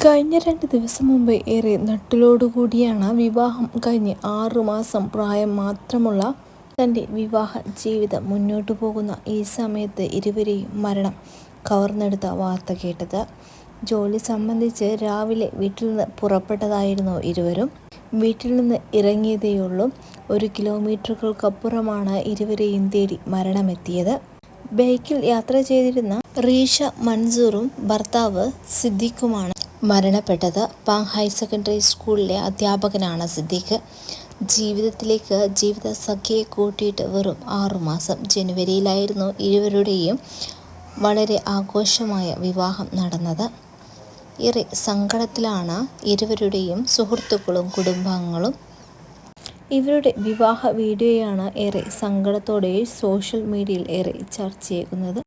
കഴിഞ്ഞ രണ്ട് ദിവസം മുമ്പ് ഏറെ നട്ടിലോടുകൂടിയാണ് വിവാഹം. കഴിഞ്ഞ് ആറുമാസം പ്രായം മാത്രമുള്ള തന്റെ വിവാഹ ജീവിതം മുന്നോട്ടു പോകുന്ന ഈ സമയത്ത് ഇരുവരെയും മരണം. കവർന്നെടുത്ത വാർത്ത കേട്ടത് ജോലി സംബന്ധിച്ച് രാവിലെ വീട്ടിൽ നിന്ന് പുറപ്പെട്ടതായിരുന്നു ഇരുവരും. വീട്ടിൽ നിന്ന് ഇറങ്ങിയതേയുള്ളൂ. ഒരു കിലോമീറ്ററുകൾക്കപ്പുറമാണ് ഇരുവരെയും തേടി മരണമെത്തിയത്. ബൈക്കിൽ യാത്ര ചെയ്തിരുന്ന റീഷ മൻസൂറും ഭർത്താവ് സിദ്ദീഖുമാണ് മരണപ്പെട്ടത് പാങ് ഹയർ സെക്കൻഡറി സ്കൂളിലെ അധ്യാപകനാണ് സിദ്ദീഖ്. ജീവിതത്തിലേക്ക് ജീവിത സഖിയെ കൂട്ടിയിട്ട് വെറും ആറുമാസം ജനുവരിയിലായിരുന്നു ഇരുവരുടെയും വളരെ ആഘോഷമായ വിവാഹം നടന്നത്. ഏറെ സങ്കടത്തിലാണ് ഇരുവരുടെയും സുഹൃത്തുക്കളും കുടുംബാംഗങ്ങളും. ഇവരുടെ വിവാഹ വീഡിയോയാണ് ഏറെ സങ്കടത്തോടെ സോഷ്യൽ മീഡിയയിൽ ഏറെ ചർച്ചയാകുന്നത്.